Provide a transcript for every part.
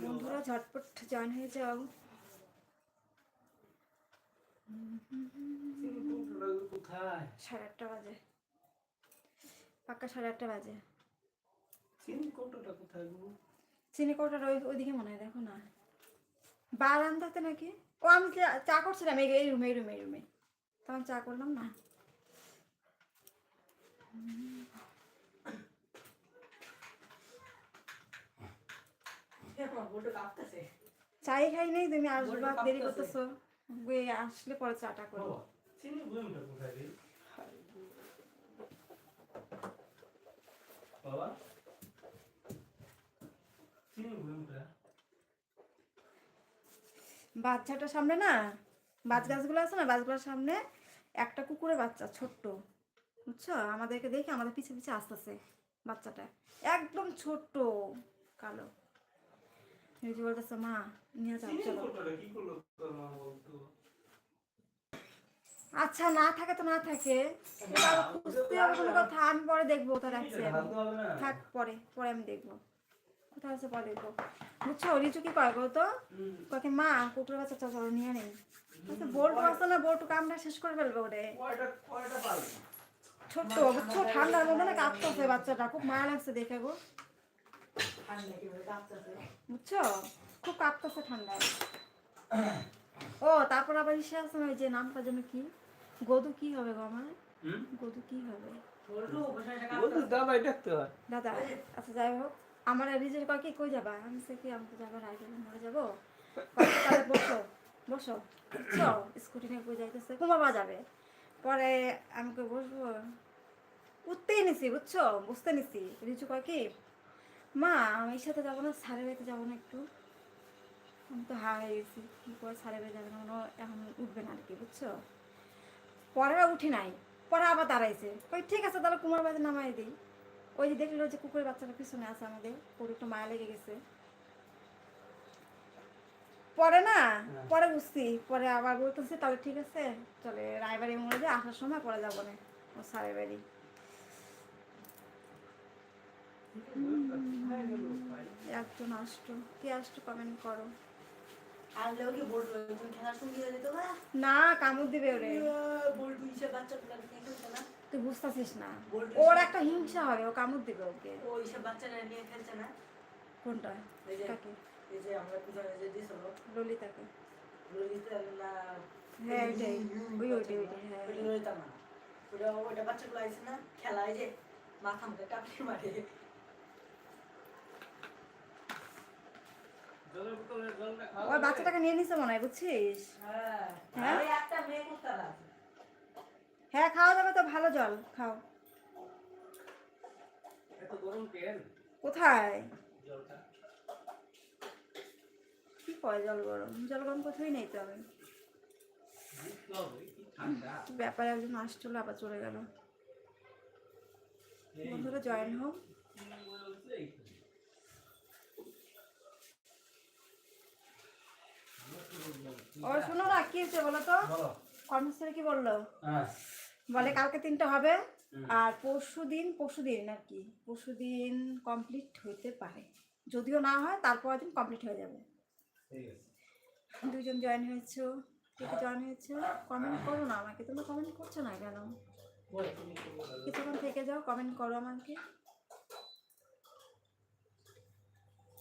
বন্ধুরা, ঝটপট জয়েন হয়ে যাও। সাড়ে আটটা বাজে। পাক্কা সাড়ে আটটা বাজে। চিনি কৌটোটা ওই ওইদিকে মনে হয়, দেখো না। বারান্দাতে নাকি? ও, আমি চা- করছিলাম এই রুমে এই রুমে এই রুমে। তখন চা করলাম না। চাই খাই নেই তুমি আসবা দেরি করতেছো। আসলে পরে চাটা করব বাবা, চিনি বয়মটা কোথায় রে? বাবা চিনি বয়মটা বাচ্চাটার সামনে না বাজ গাছগুলো আছে না বাজগুলোর সামনে একটা কুকুরের বাচ্চা ছোট্ট। বুঝছ? আমাদেরকে দেখে আমাদের পিছে পিছে আসতেছে বাচ্চাটা। একদম ছোট্ট কালো। রিজু বলতেছে মা নিয়ে যাও চলো। আচ্ছা না থাকে তো না থাকে। খুঁজতে হবে কোনো কথা আমি পরে দেখব থাক পরে পরে আমি দেখব। আছে পরে দেখব। বুঝছ রিচু কি করে বলতো? কাকে মা কুকুরের বাচ্চা চল চলো নিয়ে নেই। বোল্টু আছে না বোল্টু কামটা শেষ করে ফেলবে ওরে। ছোট্ট বুঝছ ঠান্ডার মধ্যে না কাঁপতেছে বাচ্চাটা। খুব মায়া লাগছে দেখে গো। বুঝছ? খুব কাঁপতেছে ঠান্ডায়। ও তারপর আবার ইসে আছে ওই যে নামটা যেন কি? গদু কি হবে গো আমার? গদু কি হবে? হয়। দাদা আচ্ছা যাই হোক। আমার রিজের কয় কি? কই যাবা? আমি সে কি আমি তো যাব রাইডে মরে যাব? তাহলে বসো বসো বুঝছ? স্কুটি নিয়ে কই যাইতেছে? বাবা যাবে। পরে আমি কই বসবো? উঠতেই নিছি বুঝছ? বুঝতে নিছি। রিচু কয় কি? মা আমি সাথে যাব না সারে বাড়িতে যাব না একটু। আমি তো হা হয়ে গেছি কি করে সারে বাড়ি যাবে না এখন উঠবে না আর কি বুঝছ? পরে উঠি নাই পরে আবার দাঁড়াইছে। ওই ঠিক আছে তাহলে কুমার বাড়িতে নামাই দিই। ওই যে দেখল যে কুকুরের বাচ্চাটা পিছনে আছে আমাদের ওর একটু মায়া লেগে গেছে। পরে না পরে বুঝছি পরে আবার বলতেছে তাহলে ঠিক আছে চলে রায়বাড়ি মনে যে আসার সময় পরে যাব না ও সারের বাড়ি। একজন আসতো কে আসতো কমেন্ট করো। না কামড় দিবে ওরে। বলব হিসেবে বাচ্চাগুলো তুই বুঝতেছিস না। ওর একটা হিংসা হবে ও কামড় দিবে ওকে। কোনটা? কাকে? ললিতাকে। হ্যাঁ ওইটাই। ওই ওইটাই ওইটাই হ্যাঁ। ওইটা ললিতা না ওটা বাচ্চাগুলো খেলায় যে মাথা মুখে টাপড়ি মারে। ওই বাচ্চাটাকে নিয়ে নিছে মনে হয় বুঝছিস? হ্যাঁ। হ্যাঁ? হ্যাঁ খাওয়া যাবে তো ভালো জল খাও। এত গরম কেন? কোথায়? জলটা। কি কয় জল গরম? জল গরম কোথায় নেই তো আমি? ব্যাপারে একজন আসছিল আবার চলে গেল। বন্ধুরা জয়েন হোক চিনি বলছে এইখানে। ও শোনো না কি হচ্ছে বলো তো? কর্মচারী কি বলল? হ্যাঁ। বলে কালকে তিনটা হবে আর পরশু দিন পরশু দিন আর কি পরশু দিন কমপ্লিট হইতে পারে। যদিও না হয় তারপর দিন কমপ্লিট হয়ে যাবে। দুজন জয়েন হয়েছো কে কে জয়েন হয়েছো? কমেন্ট করো না আমাকে তোমরা কমেন্ট করছ না কেন? তুমি? কিছুক্ষণ থেকে যাও কমেন্ট করো আমাকে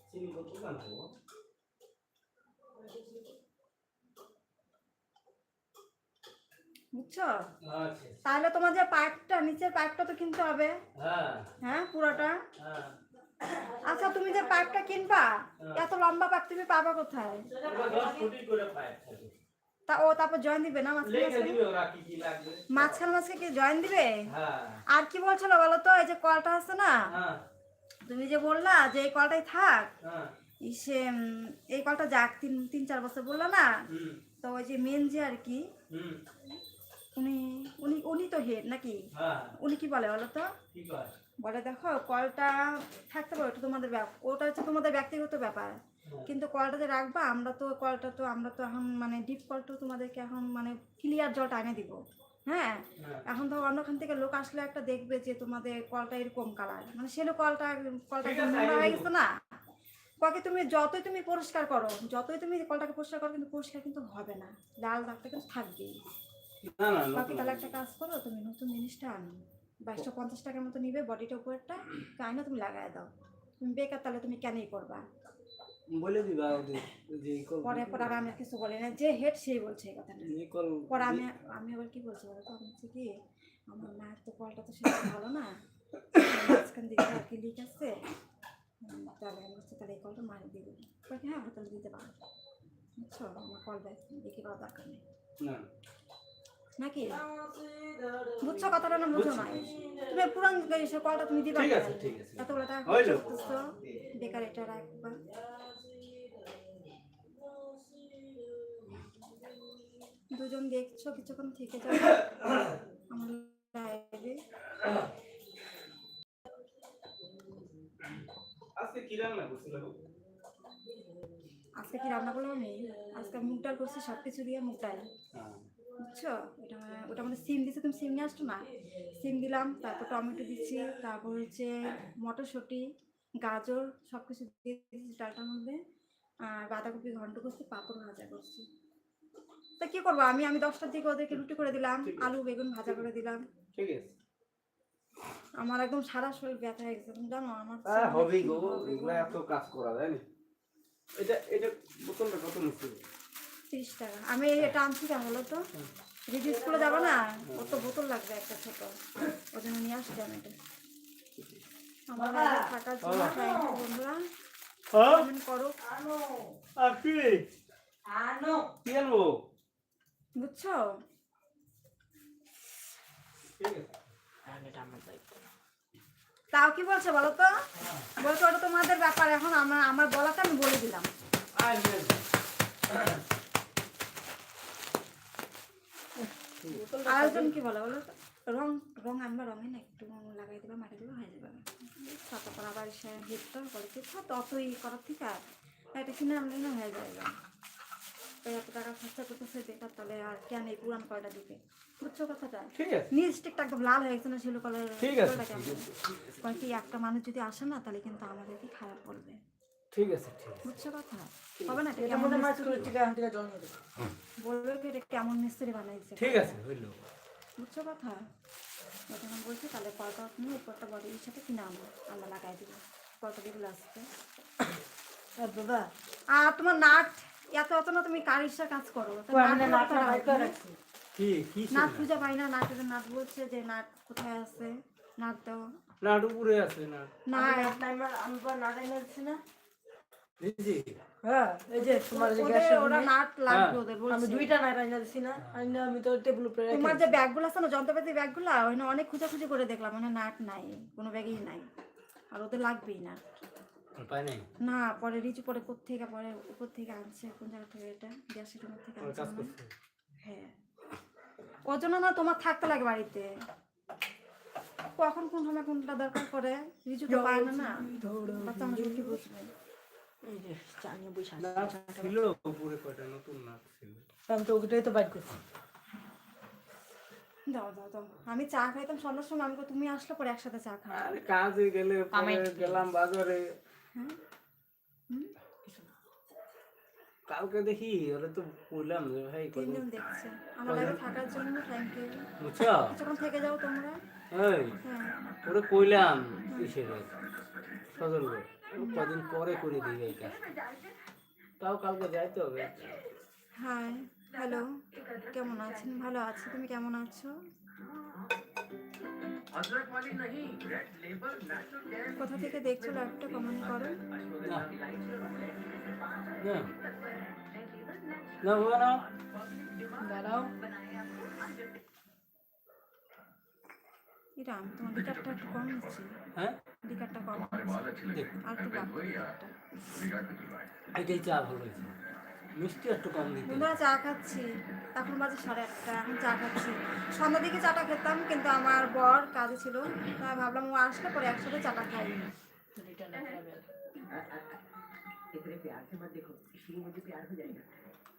চিনি কত জানব বুঝছ? আচ্ছা। তাহলে তোমার যে পাইপটা নিচের পাইপটা তো কিনতে হবে। হ্যাঁ। হ্যাঁ পুরোটা? হ্যাঁ। আচ্ছা তুমি যে পাইপটা কিনবা এত লম্বা পাইপ তুমি পাবা কোথায়? তা ও তারপর জয়েন দিবে না মাঝখানে মাঝখানে? কি জয়েন দিবে? হ্যাঁ। আর কি বলছিল বলো তো এই যে কলটা আছে না? হ্যাঁ। তুমি যে বললা যে এই কলটাই থাক। হ্যাঁ। ইসে এই কলটা যাক তিন তিন চার বছর বলল না? তো ওই যে মেন যে আর কি উনি উনি উনি তো হেড নাকি? হ্যাঁ। উনি কি বলে বলো তো? বলে দেখো কলটা থাকতে পারো ওটা তোমাদের ওটা হচ্ছে তোমাদের ব্যক্তিগত ব্যাপার। হ্যাঁ। কিন্তু কলটা যে রাখবা আমরা তো কলটা তো আমরা তো এখন মানে ডিপ কলটা তোমাদেরকে এখন মানে ক্লিয়ার জলটা এনে দিব। হ্যাঁ? হ্যাঁ। এখন তো অন্যখান থেকে লোক আসলে একটা দেখবে যে তোমাদের কলটা এরকম কালার মানে সেলো কলটা কলটা নোংরা হয়ে গেছে না? ককে তুমি যতই তুমি পরিষ্কার করো যতই তুমি কলটাকে পরিষ্কার করো কিন্তু পরিষ্কার কিন্তু হবে না। লাল দাগটা কিন্তু থাকবেই। বাকি তাহলে একটা কাজ করো তুমি নতুন জিনিসটা আনো। বাইশশো পঞ্চাশ টাকার মতো নিবে বডিটা উপরেরটা কাইনা তুমি লাগাই দাও। তুমি বেকার তাহলে তুমি কেনই করবা? বলে দিবা ওদের যে পরে পরে আর আমি কিছু বলি না যে হেড সেই বলছে এই কথাটা। পরে আমি আমি আবার কি বলছি বলতো আমি বলছি কি আমার মায়ের তো কলটা তো সেরকম ভালো না। মাঝখান দিকে আর কি লিক আছে। তাহলে আমি বলছি তাহলে এই কলটা মায়ের দিয়ে দেবো। বলছে, হ্যাঁ তাহলে দিতে পারো। বুঝছ? আমার কল বিক্রি করার দরকার নেই। না। নাকি? বুঝছ কথাটা না বুঝো না? তুমি পুরান সে কলটা তুমি দিবা ঠিক। আছে ঠিক আছে। এতগুলো টাকা হইল। বেকার এটা রাখবা। দুজন দেখছ কিছুক্ষণ থেকে যাবে আমার লাইভে আজকে কি রান্না করছিল আজকে কি রান্না করলাম আমি? আজকে মুগ ডাল করছি সব কিছু দিয়ে মুগ ডাল। হ্যাঁ। বুঝছ? ওটা মানে ওটা মানে সিম দিছে তুমি সিম নিয়ে আসছো না? সিম দিলাম তারপর টমেটো দিচ্ছি তারপর হচ্ছে মটরশুঁটি গাজর সব কিছু দিয়ে দিচ্ছি ডালটার মধ্যে আর বাঁধাকপি ঘন্ট করছি পাঁপড় ভাজা করছি। তা কি করব আমি? আমি দশটার দিকে ওদেরকে রুটি করে দিলাম আলু বেগুন ভাজা করে দিলাম। ঠিক আছে। আমার একদম সারা শরীর ব্যথা হয়ে গেছে তুমি জানো আমার হবেই গো এগুলো এত কাজ করা যায় না? এটা এটা বোতলটা কত নিচ্ছে? তিরিশ টাকা। আমি এটা আনছি কেন বলো তো? দিদি স্কুলে যাব না ও তো বোতল লাগবে একটা ছোট। ওই জন্য নিয়ে আসছি আমি এটা। আমার থাকার জন্য বন্ধুরা। কমেন্ট করো। আর কি? আনো। কি আনব? বুঝছ? ঠিক আছে এটা আমার দায়িত্ব। তাও কি বলছে বলো তো? বলছে ওটা তোমাদের ব্যাপার। এখন আমার আমার বলাটা আমি বলে দিলাম আর আরেকজন কি বলে বলো রং রং আমরা রঙে না একটু রং লাগাই দেবা মাটি দেবা হয়ে যাবে। তারপর আবার সে করে ততই করার থেকে আর এটা কিনে আনলে না হয়ে যাবে এত টাকা খরচা করতেছে বেকার তাহলে আর কেন এই পুরান কলটা দিতে বুঝছ কথাটা? ঠিক আছে। নীল স্টিকটা একদম লাল হয়ে গেছে না ঠিক আছে, কি একটা মানুষ যদি আসে না তাহলে কিন্তু আমাদেরকে খারাপ বলবে ঠিক আছে ঠিক আছে। বুঝছ কথা? হবে না? এটা মধ্যে মাছ করে থেকে এখন থেকে জল নিয়ে দেবো বলবে কি এটা কেমন মিস্ত্রি বানাইছে? ঠিক আছে হইল। বুঝছ কথা? যখন বলছি তাহলে কয়টা তুমি উপরটা বডির সাথে কিনে আনব আমরা লাগাই দিব। কত দিগুলো আসবে আর দাদা আর তোমার নাট? এত এত না তুমি কারিশা কাজ করো। নাট কি কি নাট খুঁজে পাই না। নাটের নাট বলছে যে নাট কোথায় আছে? নাট দাও। না উপরে আছে না না আমি নাট নাট না। হ্যাঁ এই যে তোমার যে গ্যাসের ওরা নাট লাগবে হ্যাঁ। ওদের আমি দুইটা নাট এনে দিচ্ছি না আমি আমি তো টেবিল উপরে রেখে তোমার যে ব্যাগগুলো আছে না যন্ত্রপাতি ব্যাগগুলো ওখানে অনেক খুঁজাখুঁজি করে দেখলাম মানে নাট নাই কোনো ব্যাগেই নাই। আর ওদের লাগবেই না না পরে রিচু পরে কোথেকে পরে উপর থেকে আনছে কোন জায়গা থেকে এটা? গ্যাসের রুমের থেকে আনছে হয়। ওর না তোমার থাকতে লাগে বাড়িতে? কখন কোন সময় কোনটা দরকার করে রিচু তো পায় না না। বাচ্চা কি বুঝবে চা নিয়ে বসে ছিল উপরে কয়টা নতুন নাট ছিল? আমি তো ওটাই তো বাইর করছি। দাও দাও দাও। আমি চা খাইতাম সন্ধ্যার সময়। আমি তুমি আসলে পরে একসাথে চা খাই আরে কাজে গেলে পরে গেলাম বাজারে। হ্যাঁ? কালকে দেখি ওরা তো বললাম যে ভাই তিনজন দেখছে। আমার লাইভে থাকার জন্য থ্যাংক ইউ বুঝছ? কিছুক্ষণ থেকে যাও তোমরা। এই হ্যাঁ। ওরে কইলাম কিসের সজল কদিন পরে করে দিই এই কাজ। তাও কালকে যাইতে হবে। হাই হ্যালো কেমন আছেন? ভালো আছি তুমি কেমন আছো? কোথা থেকে দেখছ লাইভটা কমেন্ট করো। না। না। না না। দাঁড়াও। এটা আমি তোমার লিকারটা একটু কম নিচ্ছি হ্যাঁ লিকারটা কম নিচ্ছি দেখ আর একটু লাগবে লিকারটা এটাই চা ভালো হয়েছে মিষ্টি একটু কম দিতে বন্ধুরা চা খাচ্ছি এখন বাজে সাড়ে আটটা এখন চা খাচ্ছি সন্ধ্যার দিকে চাটা খেতাম কিন্তু আমার বর কাজে ছিল তাই ভাবলাম ও আসলে পরে একসাথে চাটা খাই রিটার্ন করাবে इतने प्यार से मत देखो इसलिए मुझे प्यार हो जाएगा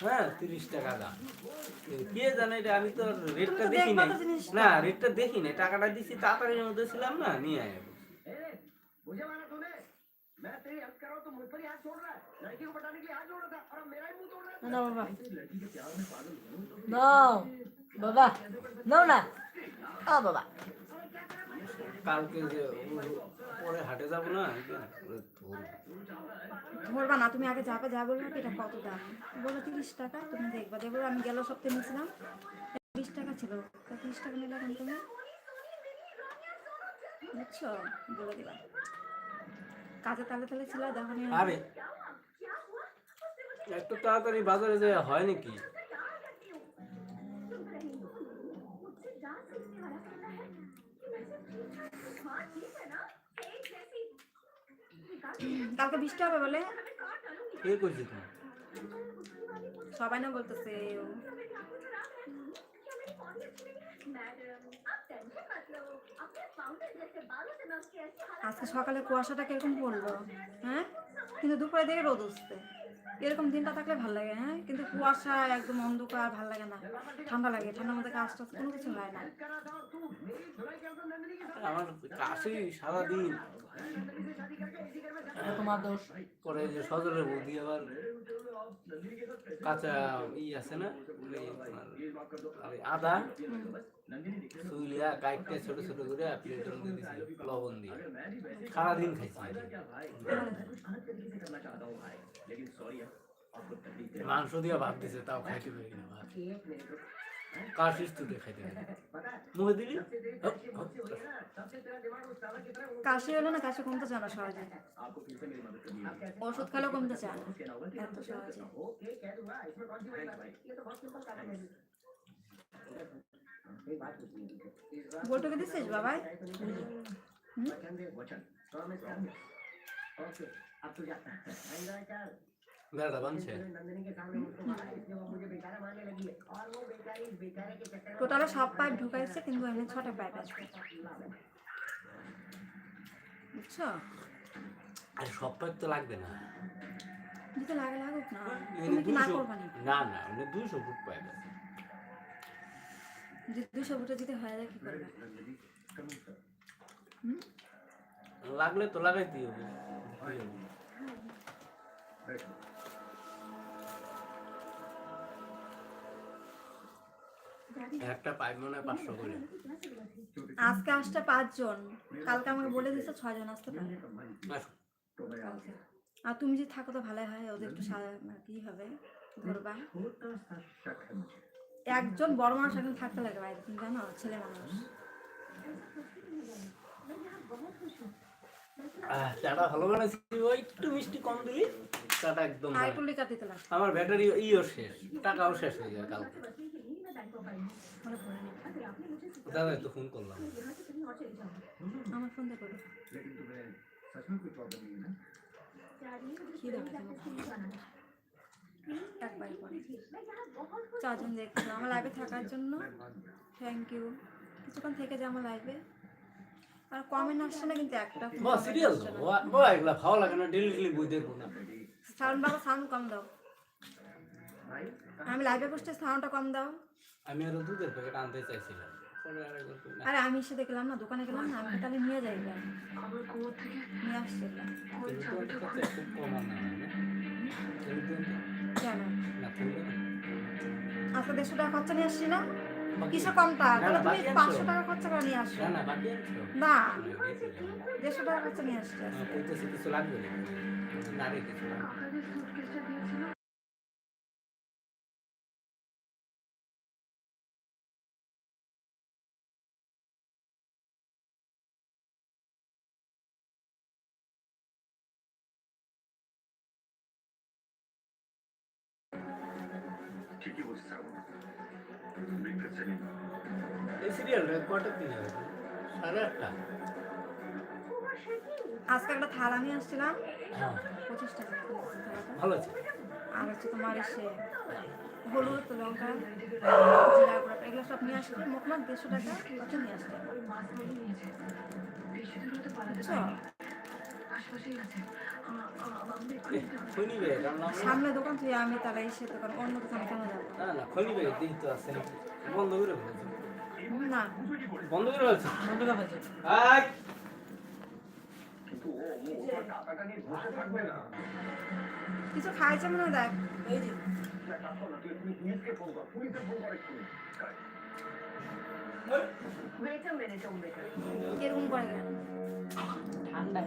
হ্যাঁ তিরিশ টাকা দাম। কে জানে আমি তো রেটটা দেখি না রেটটা দেখি নাই। টাকাটা দিছি তাড়াতাড়ির মধ্যে না নিয়ে আয়। না বাবা। না বাবা। না না। ও বাবা। কালকে যে পরে হাটে যাব না ধরবো। না তুমি আগে যাবে যা বলবে এটা কত দাম? বলো তিরিশ টাকা তুমি দেখবা। দেখব আমি গেল সপ্তাহে নিয়েছিলাম বিশ টাকা ছিল। তিরিশ টাকা নিলে এখন তুমি বুঝছ? বলে দিবা। কাজে তালে তালে ছিল দেখো আরে একটু তাড়াতাড়ি বাজারে যে হয় নাকি? কালকে বৃষ্টি হবে বলে। কে করছি তুমি? সবাই না বলতেছে। আজকে সকালে কুয়াশাটা কীরকম পড়ল হ্যাঁ? কিন্তু দুপুরে দিকে রোদ উঠছে। এরকম দিনটা থাকলে ভালো লাগে হ্যাঁ? কিন্তু কুয়াশা একদম অন্ধকার ভালো লাগে না। ঠান্ডা লাগে ঠান্ডার মধ্যে কাজ টাজ কোনো কিছু হয় না। আমার কাশি সারাদিন। তোমার দোষ। পরে যে সজলের বৌদি আবার কাঁচা ই আছে না? আদা সুইলিয়া কাইটটা ছোট ছোট করে প্লেটের মধ্যে দিছিল লবণ দিয়ে। সারাদিন খাইছি। মাংস দিয়ে ভাত দিছে তাও খাইতে পারি না কাশিস তুলে মুখে দিলি? কাশি হলো না? কাশি কমতে চায় না সহজে। ওষুধ কমতে চায় না। এত সহজে। দিচ্ছিস বাবাই হুম। नहीं करेगी। वचन दे वचन प्रॉमिस कर ओके अब तू जा एंजॉय कर বেড়াটা বানছে तूने नंदिनी के सामने मुझको मारा इसलिए वो मुझे बेचारा मारने लगी है और वो बेचारी इस बेचारे के चक्कर में টোটালে সব পাইপ ঢুকাইছে কিন্তু এমনি ছটা পাইপ আছে বুঝছো আর সব পাইপ তো লাগবে না যদি লাগে লাগুক না এখানে তুমি কি না দুইশো করবা নি না না মানে দুইশো ফুট পাইপ আছে যদি দুশো ফুটে যদি হয়ে যায় কি করবে হুম? লাগলে তো লাগাইতেই হবে কি হবে? একটা পাইপ মনে পাঁচশো করে। আজকে আসতে পাঁচজন। কালকে আমাকে বলে দিয়েছে ছয়জন আসতে পারে। আর তুমি যদি থাকো তো ভালোই হয় ওদের একটু মানে কি হবে? ধরবা। একজন বড় মানুষ এখন থাকতে লাগে বাইরে তুমি জানো ছেলে মানুষ। চাটা ভালো বানাইছি ওই একটু মিষ্টি কম দিলি চাটা একদম আমার ব্যাটারি ইও শেষ টাকাও শেষ হয়ে যাবে কালকে। চারজন দেখছিল আমার লাইভে থাকার জন্য থ্যাংক ইউ কিছুক্ষণ থেকে যা আমার লাইভে আর কমেন্ট আসছে না কিন্তু একটা সিরিয়াস ও একলা ভালো লাগে না? ডেলি সাউন্ড বাবা সাউন্ড কম দাও আমি লাইভে বসতে সাউন্ডটা কম দাও। আমি আরও দুধের প্যাকেট আনতে চাইছিলাম। আর আমি এসে দেখলাম না দোকানে গেলাম না আমি তাহলে নিয়ে যাই। নিয়ে আসছি কম কেন? না আজকে দেড়শো টাকা খরচা নিয়ে আসছি না? কিসে না, তাহলে তুমি পাঁচশো টাকা খরচা করে নিয়ে আসো। না। দেড়শো টাকা খরচা নিয়ে আসছে কিছু লাগবে না এই সিরিয়ালটা কটার দিন হবে? সাড়ে আটটা? আজকে একটা থালা নিয়ে আসছিলাম। হ্যাঁ। পঁচিশ টাকা কিনেছি ভালো আছে। আর হচ্ছে তোমার এসে হলুদ লঙ্কা জিরা গুঁড়া এগুলো সব নিয়ে আসলে মোট মাঠ দেড়শো টাকা নিয়ে আসলে। সামনে দোকান তুই আমি তারা এসে দোকান অন্য দোকানে কেন যাব? না না খনি তো আছে। বন্ধ করে না। বন্ধ করে ফেলেছে বন্ধ করে না কিছু খাইছে মনে দেখ। এই যে। এক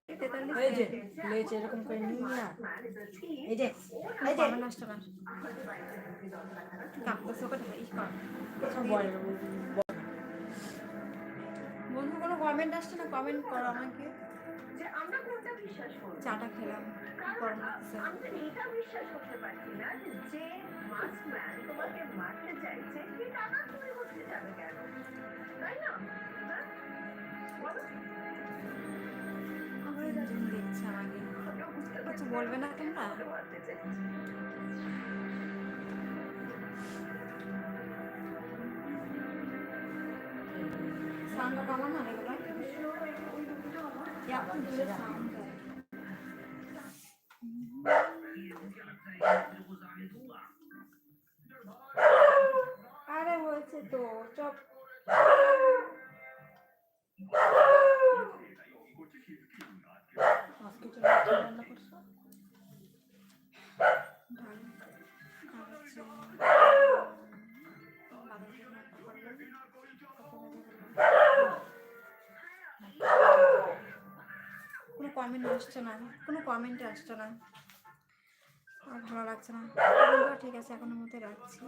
এই যে। লেজ এরকম করে নিই না এই যে এই যে। কমেন্ট আসছে না কাঁপতেছে ই কর বন্ধু কোনো কমেন্ট আসছে না? কমেন্ট করো আমাকে। চাটা খেলাম। গরম পারছি বলবে না তোমরা। সাউন্ডটা কমান না সাউন্ড আরে হয়েছে তো চপ। আজকে চলে কমেন্ট আসছে না। কোনো কমেন্টে আসছে না। আর ভালো লাগছে না। ঠিক আছে, এখনের মধ্যে রাখছি।